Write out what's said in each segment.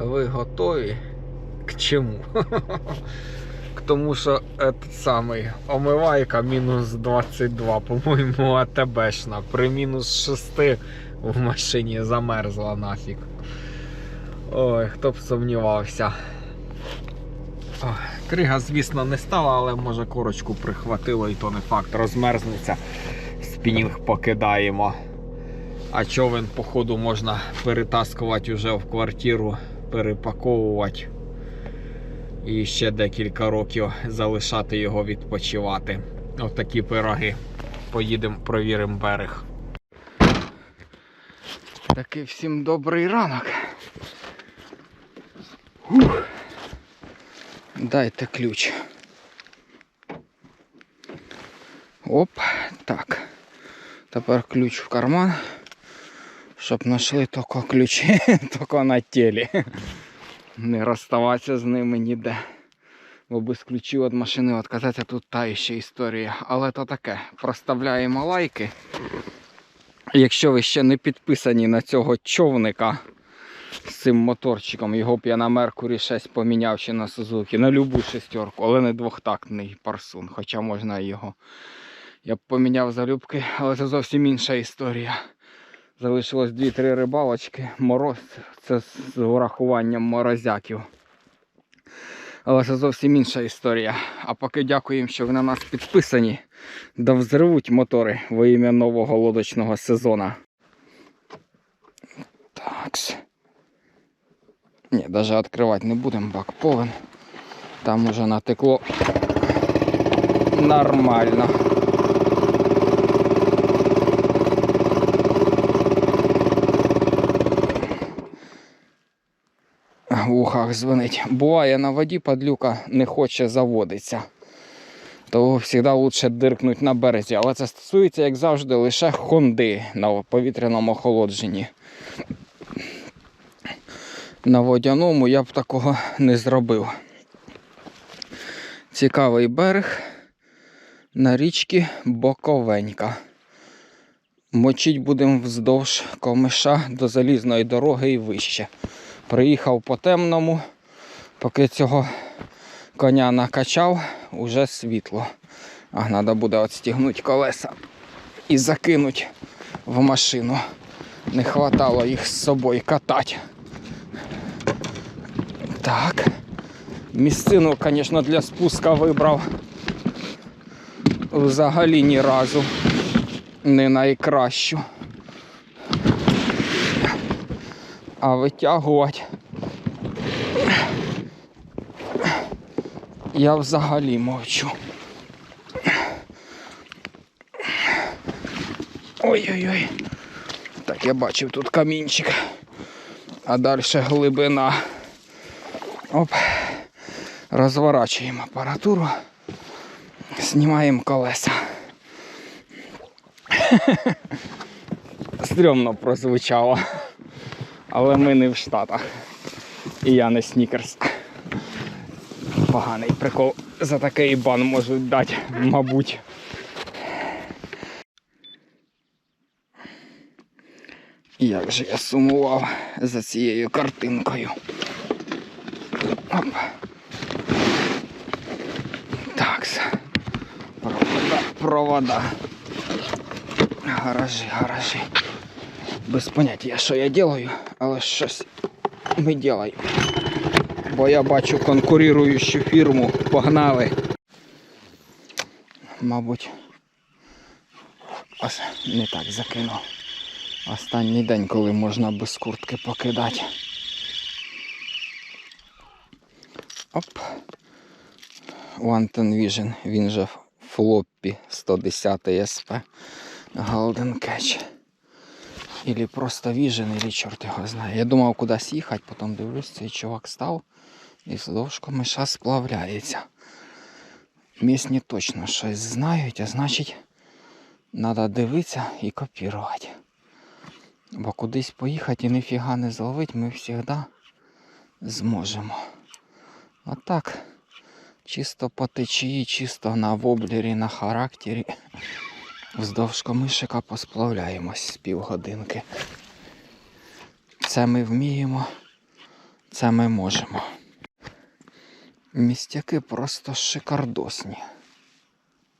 Ви готові? К чому? К тому, що этот самий омивайка мінус 22, по-моєму, АТБшна. При мінус 6 в машині замерзла нафіг. Ой, хто б сумнівався. Крига, звісно, не стала, але може корочку прихватило і то не факт. Розмерзнеться. Спінінг покидаємо. А човен, походу, можна перетаскувати вже в квартиру, перепаковувати. І ще декілька років залишати його відпочивати. Отакі пироги. Поїдемо, провіримо берег. Такий всім добрий ранок. Ух. Дайте ключ. Оп, так. Тепер ключ в карман, щоб знайшли тільки ключі, тільки на тілі. Не розставатися з ними ніде. Бо без ключів від машини відказатися тут та ще історія. Але то таке. Проставляємо лайки. Якщо ви ще не підписані на цього човника з цим моторчиком, його б я на Mercury 6 поміняв ще на Suzuki, на любу шестерку, але не двохтактний парсун, хоча можна його. Я б поміняв залюбки, але це зовсім інша історія. Залишилось 2-3 рибалочки, мороз, це з урахуванням морозяків. Але це зовсім інша історія. А поки дякуємо, що ви на нас підписані. Да взривуть мотори во ім'я нового лодочного сезону. Такс. Ні, навіть відкривати не будемо, бак повен. Там уже натекло нормально. В ухах дзвонить. Буває на воді падлюка не хоче заводитися. То завжди краще диркнути на березі. Але це стосується, як завжди, лише хонди на повітряному охолодженні. На водяному я б такого не зробив. Цікавий берег на річці Боковенька. Мочить будемо вздовж комиша до залізної дороги і вище. Приїхав по темному, поки цього коня накачав, уже світло. А треба буде відстігнути колеса і закинути в машину. Не хватало їх з собою катати. Так. Місцину, звісно, для спуска вибрав. Взагалі ні разу не найкращу. А витягувати я взагалі мовчу. Ой-ой-ой. Так, я бачив тут камінчик, а далі глибина. Оп. Розворачуємо апаратуру, знімаємо колеса. Стрьомно прозвучало. Але ми не в Штатах. І я не снікерс. Поганий прикол. За такий бан можуть дати, мабуть. Як же я сумував за цією картинкою. Оп. Так. Провода, провода. Гаражі, гаражі. Без поняття, що я делаю, але щось ми делаємо. Бо я бачу конкуруючу фірму. Погнали. Мабуть, ось не так закинув. Останній день, коли можна без куртки покидати. Оп. Wanton Vision, він же флоппі 110 SP Golden Catch. Или просто Vision, или чорт його знає. Я думав кудись їхати, потім дивлюсь, цей чувак став і вздовж комиша сплавляється. Місні точно щось знають, а значить, треба дивитися і копірувати. Бо кудись поїхати і ніфіга не зловити ми завжди зможемо. А так, чисто по течії, чисто на воблері, на характері. Вздовж комишика посплавляємось з півгодинки. Це ми вміємо. Це ми можемо. Містяки просто шикардосні.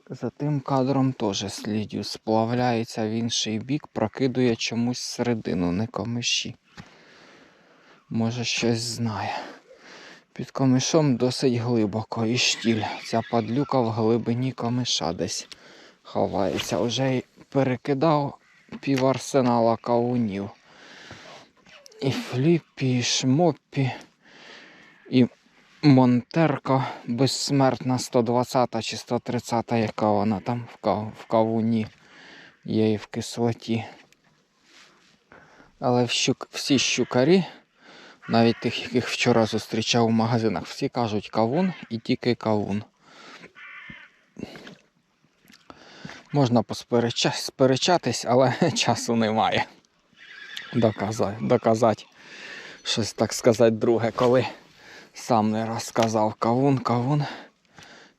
За тим кадром теж слідю сплавляється в інший бік, прокидує чомусь середину, не комиші. Може щось знає. Під комишом досить глибоко і штіль. Ця падлюка в глибині комиша десь ховається. Уже перекидав пів арсенала кавунів. І фліпі, і шмопі, і Монтерка безсмертна 120 чи 130, яка вона там в, кавуні є і в кислоті. Але всі щукарі, навіть тих, яких вчора зустрічав у магазинах, всі кажуть кавун і тільки кавун. Можна сперечатись, але часу немає. Доказати, доказати щось так сказати друге, коли сам не раз сказав кавун, кавун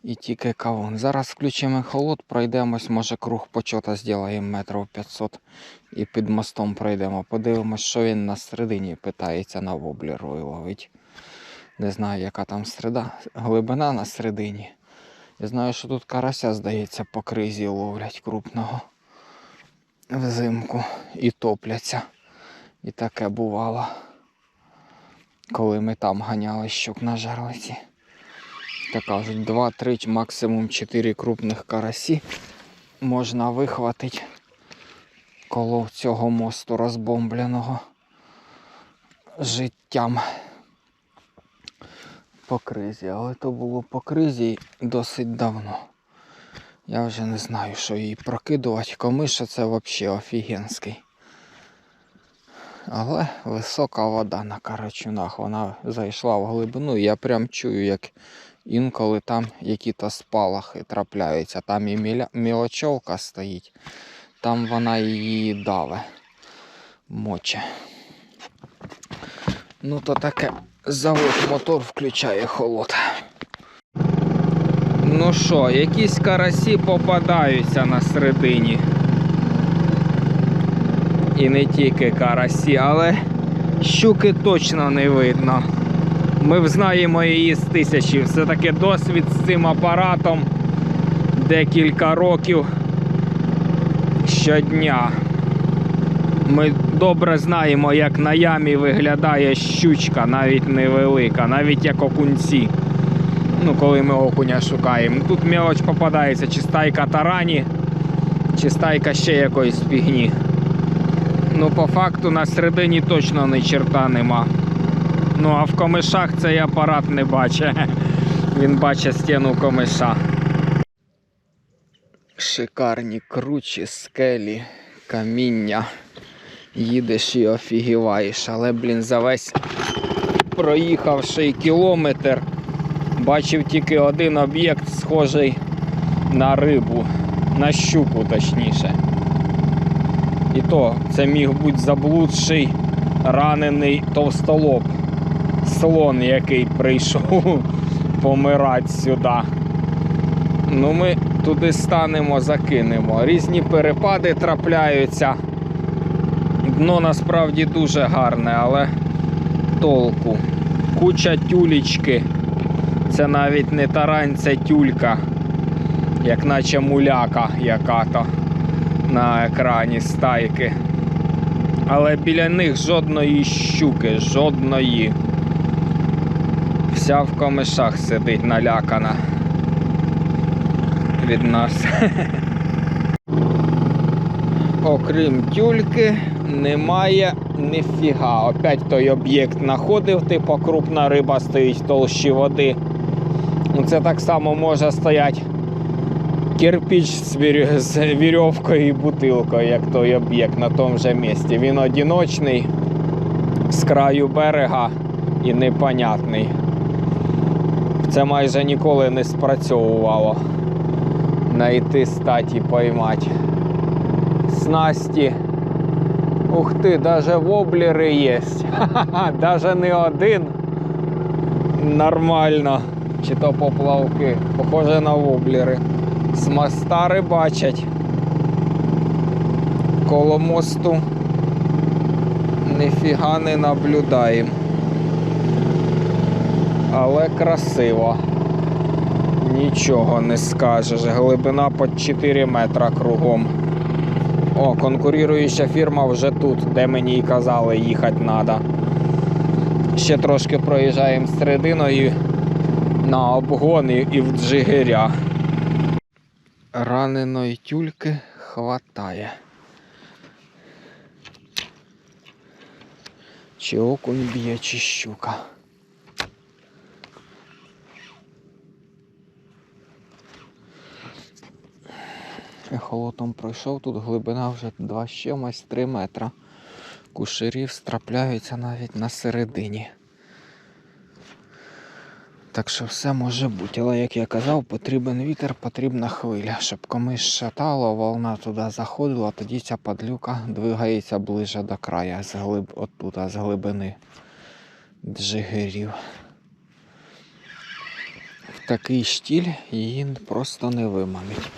і тільки кавун. Зараз включимо холод, пройдемось, може круг почота зробимо метрів 500 і під мостом пройдемо. Подивимось, що він на середині питається на воблеру ловить. Не знаю, яка там середа, глибина на середині. Я знаю, що тут карася, здається, по кризі ловлять крупного взимку і топляться. І таке бувало коли ми там ганяли щук на жерлиці. То кажуть, 2-3, максимум 4 крупних карасі можна вихватити коло цього мосту розбомбленого життям по кризі. Але то було по кризі досить давно. Я вже не знаю, що її прокидувати. Комиша це взагалі офігенський. Але висока вода на карачунах, вона зайшла в глибину. Я прям чую, як інколи там які-то спалахи трапляються. Там і мілочовка стоїть, там вона її даве, моче. Ну то таке завод мотор включає холод. Ну що, якісь карасі попадаються на середині і не тільки карасі, але щуки точно не видно. Ми взнаємо її з тисячі. Все-таки досвід з цим апаратом декілька років щодня. Ми добре знаємо, як на ямі виглядає щучка, навіть невелика, навіть як окунці. Ну, коли ми окуня шукаємо. Тут мелоч попадається, чи стайка тарані, чи стайка ще якоїсь фігні. Ну, по факту на середині точно ні черта нема. Ну, а в комишах цей апарат не бачить. Він бачить стіну комиша. Шикарні кручі, скелі, каміння. Їдеш і офігіваєш, але, блін, за весь проїхавши кілометр, бачив тільки один об'єкт, схожий на рибу, на щуку точніше. І то це міг бути заблудший ранений товстолоб. Слон, який прийшов помирати сюди. Ну ми туди станемо, закинемо. Різні перепади трапляються. Дно насправді дуже гарне, але толку. Куча тюлічки. Це навіть не тарань, це тюлька, як наче муляка яка-то на екрані стайки. Але біля них жодної щуки, жодної. Вся в комишах сидить налякана від нас. Окрім тюльки, немає ніфіга. Опять той об'єкт знаходив, типу крупна риба стоїть толщі води. Це так само може стояти кирпич з вірьовкою і бутилкою, як той об'єкт на тому же місці. Він одиночний з краю берега і непонятний. Це майже ніколи не спрацьовувало. Найти статі поймати. Снасті. Ух ти, даже воблери є. Даже не один. Нормально. Чи то поплавки. Похоже на воблери. З моста рибачать. Коло мосту ніфіга не наблюдаємо. але красиво. Нічого не скажеш. Глибина по 4 метра кругом. О, конкуруюча фірма вже тут, де мені і казали їхати треба. Ще трошки проїжджаємо серединою на обгон і в Джигиря. Раненої тюльки хватає. Чи окунь б'є, чи щука. Ехолотом пройшов, тут глибина вже 2 з чимось 3 метра. Кушерів страпляються навіть на середині. Так що все може бути. Але як я казав, потрібен вітер, потрібна хвиля, щоб комусь шатало, волна туди заходила, тоді ця падлюка двигається ближче до краю, з глиб, оттуда, з глибини джигирів. В такий штіль її просто не виманить.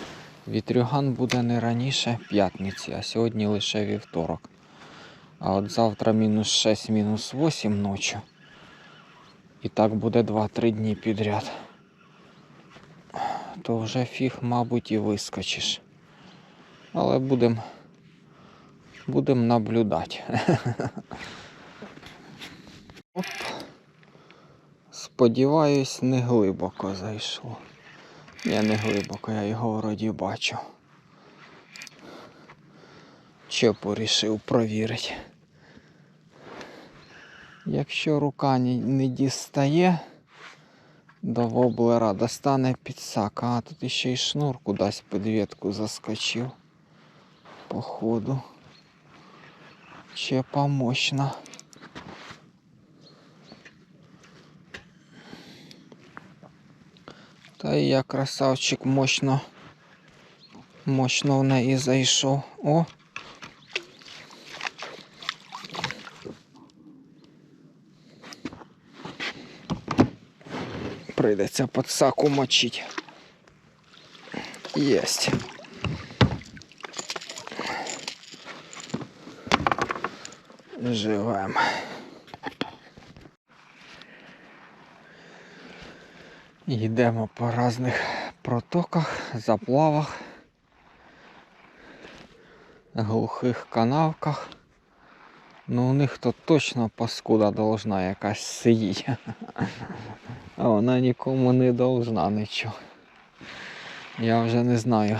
Вітрюган буде не раніше п'ятниці, а сьогодні лише вівторок. А от завтра мінус 6, мінус 8 ночі. І так буде 2-3 дні підряд. То вже фіг, мабуть, і вискочиш. Але будемо будем наблюдати. Оп. Сподіваюсь, не глибоко зайшло. Я не глибоко, я його вроді бачу. Чепу рішив провірити. Якщо рука не, дістає до воблера, достане підсака. А тут ще й шнур кудись під ветку заскочив. Походу. Чепа мощна. Та я красавчик мощно. Мощно в неї зайшов. О! Прийдеться подсаку мочить. Єсть. Живем. Йдемо по різних протоках, заплавах, глухих канавках. Ну у них то точно паскуда должна якась сидіти. А вона нікому не должна нічого. Я вже не знаю,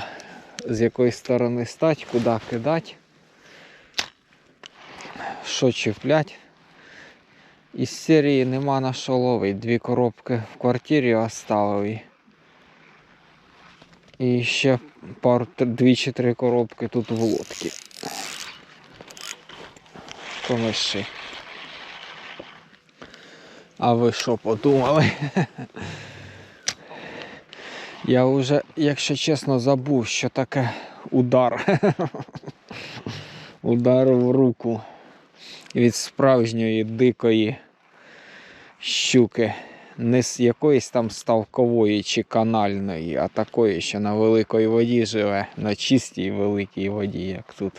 з якої сторони стати, куди кидати, що чіплять. Із серії нема на що ловити. Дві коробки в квартирі оставив. І ще дві чи три коробки тут в лодці. Комиші. А ви що подумали? Я вже, якщо чесно, забув, що таке удар. Удар в руку від справжньої дикої щуки. Не з якоїсь там ставкової чи канальної, а такої, що на великій воді живе, на чистій великій воді, як тут.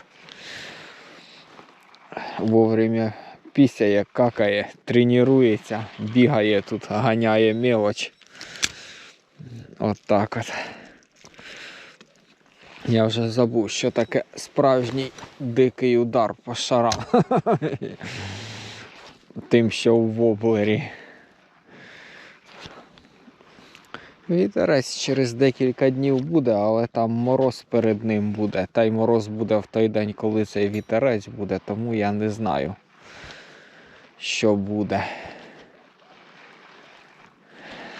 Вовремя пісяє, какає, тренується, бігає тут, ганяє мелоч. От так от. Я вже забув, що таке справжній дикий удар по шарам. Тим, що в воблері. Вітерець через декілька днів буде, але там мороз перед ним буде. Та й мороз буде в той день, коли цей вітерець буде, тому я не знаю, що буде.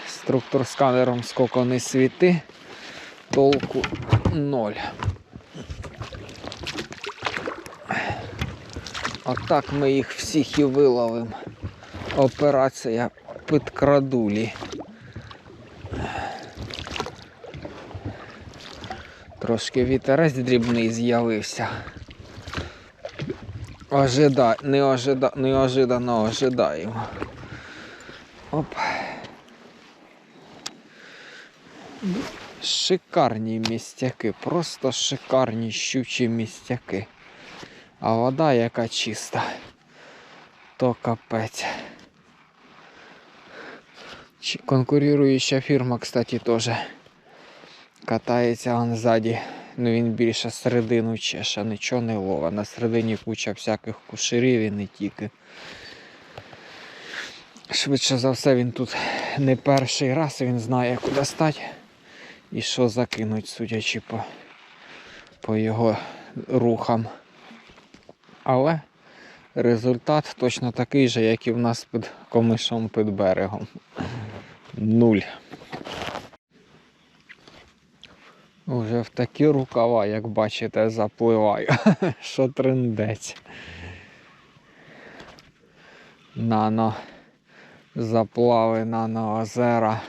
Структур сканером скільки не світи, толку ноль. Отак ми їх всіх і виловимо. Операція підкрадулі. Трошки вітерець дрібний з'явився. Ожида... Не ожида... неожиданно ожидаємо. Оп. Шикарні містяки, просто шикарні щучі містяки. А вода яка чиста, то капець. Конкуруюча фірма, кстати, теж катається он ззаді. Ну він більше середину чеше, нічого не лова. На середині куча всяких кушерів і не тільки. Швидше за все, він тут не перший раз, він знає, куди стати і що закинуть, судячи по, по його рухам. Але результат точно такий же, як і в нас під комишом під берегом. Нуль. Уже в такі рукава, як бачите, запливаю. Що трендець. Нано заплави, нано озера.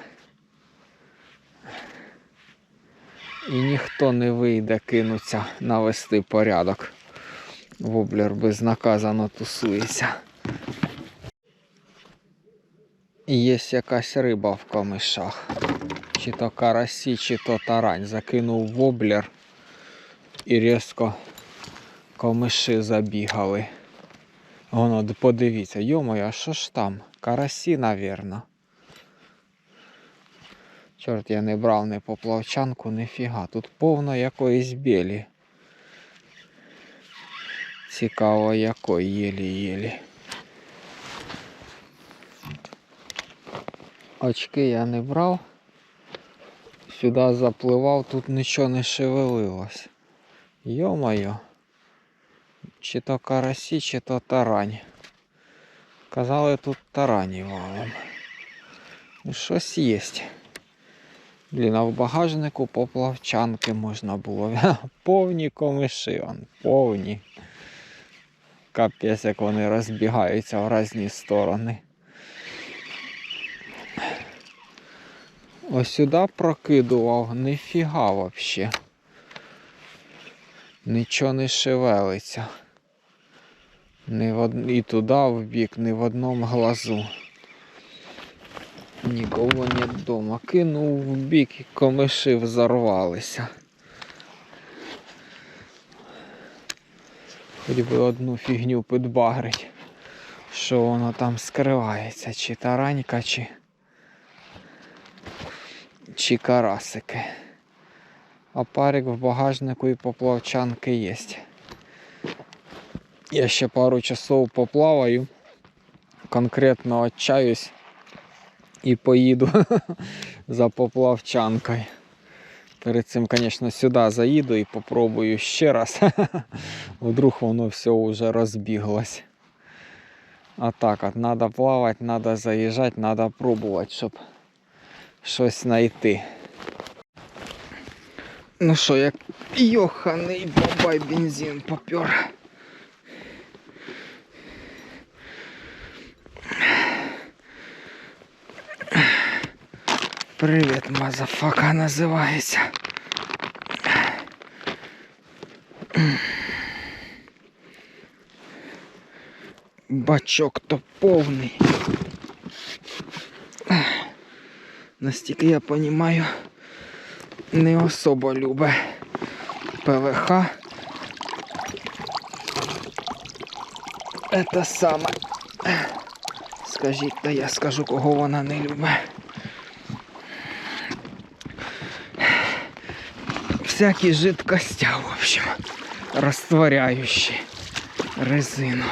І ніхто не вийде кинуться навести порядок. Воблер безнаказано тусується. Є якась риба в камишах. Чи то карасі, чи то тарань. Закинув воблер і різко камиші забігали. Воно, подивіться, йомою, а що ж там? Карасі, навірно. Чорт, я не брав не поплавчанку, ніфіга. Тут повно якоїсь білі. Цікаво, якої єлі-єлі. Очки я не брав. Сюди запливав, тут нічого не шевелилось. Йо-моє. Чи то карасі, чи то тарань. Казали, тут тарані валом. Ну, щось є. Блін, а в багажнику поплавчанки можна було. Повні комиші, повні. Капець, як вони розбігаються в різні сторони. Ось сюди прокидував, ніфіга вообще. Нічого не шевелиться. Ні в. І туди в бік, ні в одному глазу. Нікого не вдома. Кинув в бік і комиші взорвалися. Хоч би одну фігню підбагрить, що воно там скривається, чи таранька, чи, чи карасики. А парик в багажнику і поплавчанки є. Я ще пару часов поплаваю, конкретно отчаюсь і поїду за поплавчанкою. Перед цим, звісно, сюди заїду і попробую ще раз. Вдруг воно все вже розбіглось. А так, от треба плавати, треба заїжджати, треба пробувати, щоб щось знайти. Ну що, як йоханий бабай бензин попер. Привіт, мазафака називається. Бачок то повний. Настільки я розумію, не особо любить ПВХ. Это саме. Скажіть, та я скажу, кого вона не любить. Всякі жидкостя, в общем, растворяющие резину.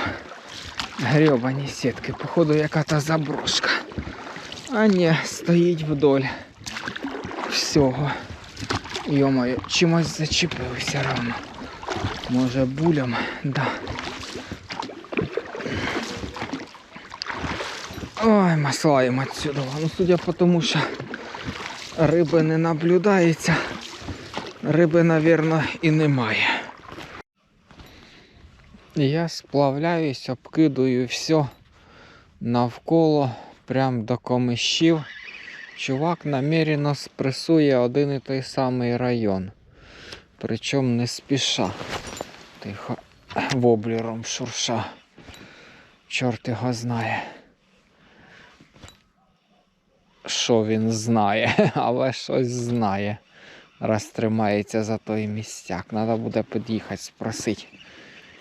Гребані сітки, походу яка-то заброшка. А ні, стоїть вдоль всього. Йомаю, чимось зачепився равно. Може булям, да. Ой, маслаємо отсюда. Ну, судя по тому, що риби не наблюдається, риби, напевно, і немає. Я сплавляюсь, обкидую все навколо, прям до комишів. Чувак намірено спресує один і той самий район. Причому не спіша. Тихо воблером шурша. Чорт його знає. Що він знає, але щось знає. Раз тримається за той місцяк. Треба буде під'їхати, спросити,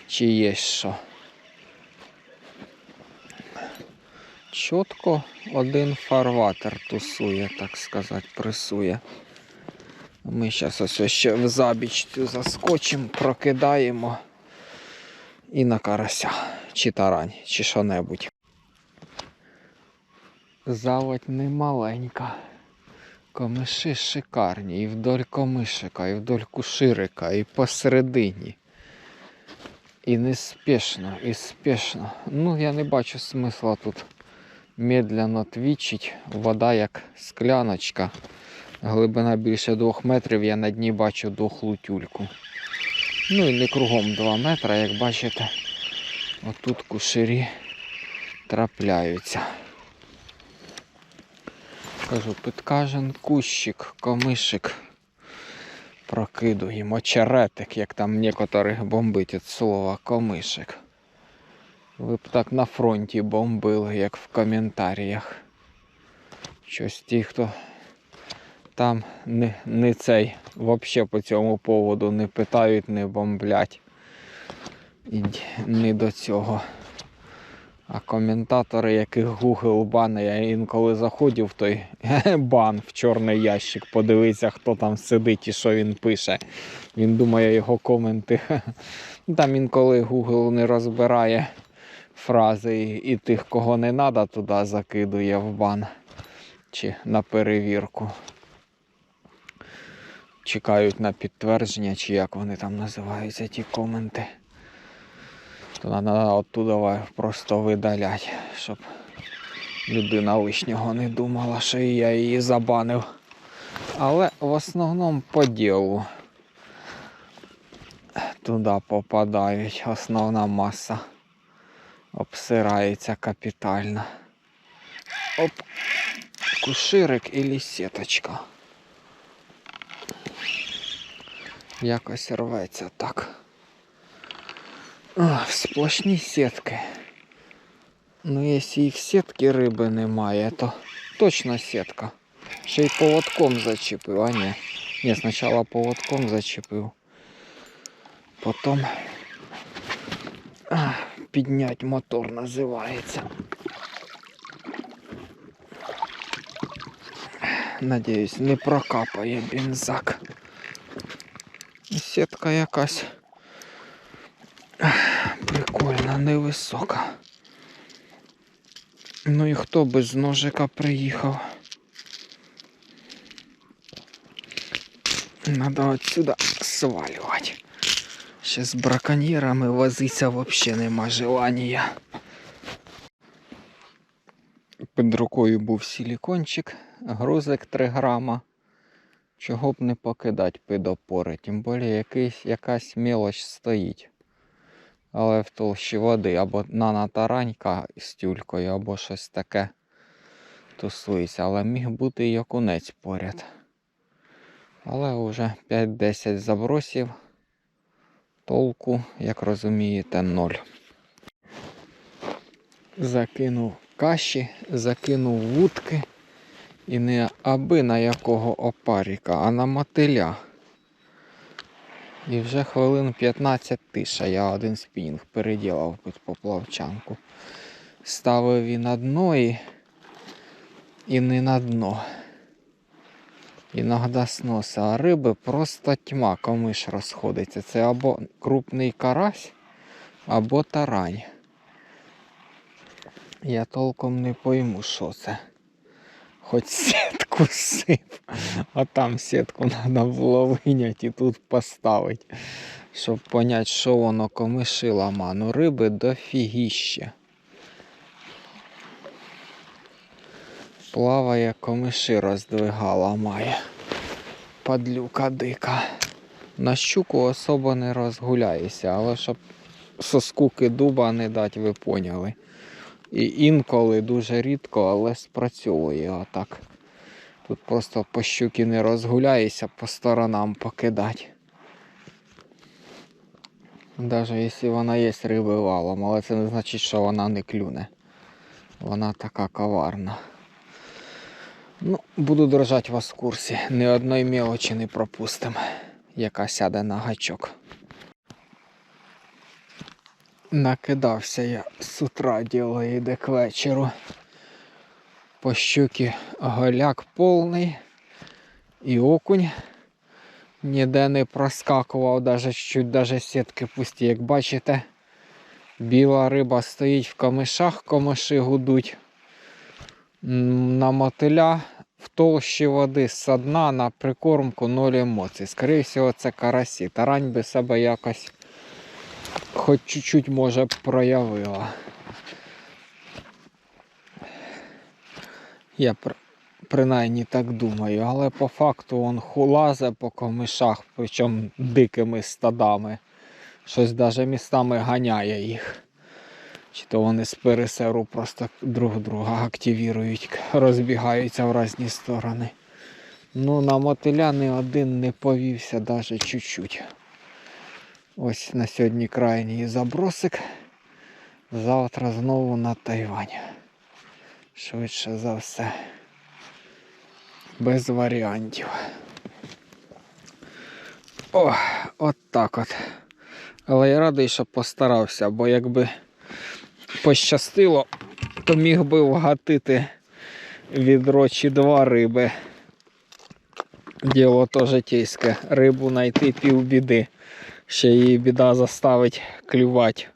чи є що. чітко один фарватер тусує, так сказати, пресує. Ми зараз ось ще в забічцю заскочимо, прокидаємо і на карася, чи тарань, чи що-небудь. Заводь не маленька. Комиші шикарні, і вдоль комишика, і вдоль куширика, і посередині. І неспішно, і спішно. Ну, я не бачу смисла тут медленно твічить. Вода як скляночка. Глибина більше двох метрів, я на дні бачу дохлу тюльку. Ну і не кругом 2 метри, як бачите, отут куширі трапляються. Кажу, підкажен кущик, комишик. Прокидуємо очеретик, як там некоторих бомбить від слова комишик. Ви б так на фронті бомбили, як в коментарях. Щось ті, хто там не, не цей, взагалі по цьому поводу не питають, не бомблять. І не до цього. А коментатори, яких Google бани, я інколи заходив в той бан в чорний ящик, подивитися, хто там сидить і що він пише. Він думає його коменти. Там інколи Google не розбирає фрази і тих, кого не треба, туди закидує в бан чи на перевірку. Чекають на підтвердження, чи як вони там називаються ті коменти то треба оттуда просто видаляти, щоб людина лишнього не думала, що я її забанив. Але в основному по ділу туди попадають, основна маса обсирається капітально. Оп, куширик і сіточка. Якось рветься так. А, сплошні сітки. Ну, якщо і в сітки риби немає, то точно сітка. Ще й поводком зачепив, а ні. Ні, спочатку поводком зачепив. Потім а, піднять мотор називається. Надіюсь, не прокапає бензак. Сітка якась Невисока. Ну і хто без ножика приїхав? Надо отсюда свалювати. Ще з браконьєрами возиться взагалі нема желання. Під рукою був силікончик, грузик 3 грама. Чого б не покидати під опори, тим більше якась мелоч стоїть. Але в толщі води або нанотаранька з тюлькою, або щось таке тусується. Але міг бути і окунець поряд. Але вже 5-10 забросів. Толку, як розумієте, ноль. Закинув каші, закинув вудки. І не аби на якого опаріка, а на мотиля. І вже хвилин 15 тиша я один спінг переділав під поплавчанку. Ставив і на дно, і, і не на дно. Іногда сноса, а риби просто тьма, комиш розходиться. Це або крупний карась, або тарань. Я толком не пойму, що це. Хоч сітку сип, а там сітку треба було виняти і тут поставити, щоб поняти, що воно комиші лама. Ну риби дофігіще. Плаває комиші роздвигала має. Падлюка дика. На щуку особо не розгуляєшся, але щоб со скуки дуба не дати, ви поняли. І інколи дуже рідко, але спрацьовує отак. Тут просто по щуки не розгуляєшся, по сторонам покидати. Навіть якщо вона є риби валом, але це не значить, що вона не клюне. Вона така коварна. Ну, буду держати вас в курсі. Ні одної мелочі не пропустимо, яка сяде на гачок. Накидався я з утра діло йде к вечору. По щуки голяк повний. І окунь ніде не проскакував, даже чуть даже сітки пусті. Як бачите, біла риба стоїть в камишах, камиші гудуть. На мотиля в толщі води з дна на прикормку ноль емоцій. Скоріше всього, це карасі. Тарань би себе якось хоч чуть-чуть може проявила. Я принаймні так думаю, але по факту он хулазе по комишах, причому дикими стадами. Щось навіть містами ганяє їх. Чи то вони з пересеру просто друг друга активірують, розбігаються в різні сторони. Ну, на мотиля ні один не повівся навіть чуть-чуть. Ось на сьогодні крайній забросик. Завтра знову на Тайвань. Швидше за все. Без варіантів. О, от так от. Але я радий, що постарався, бо якби пощастило, то міг би вгатити відро чи два риби. Діло то житейське. Рибу знайти півбіди. Ще її біда заставить клювати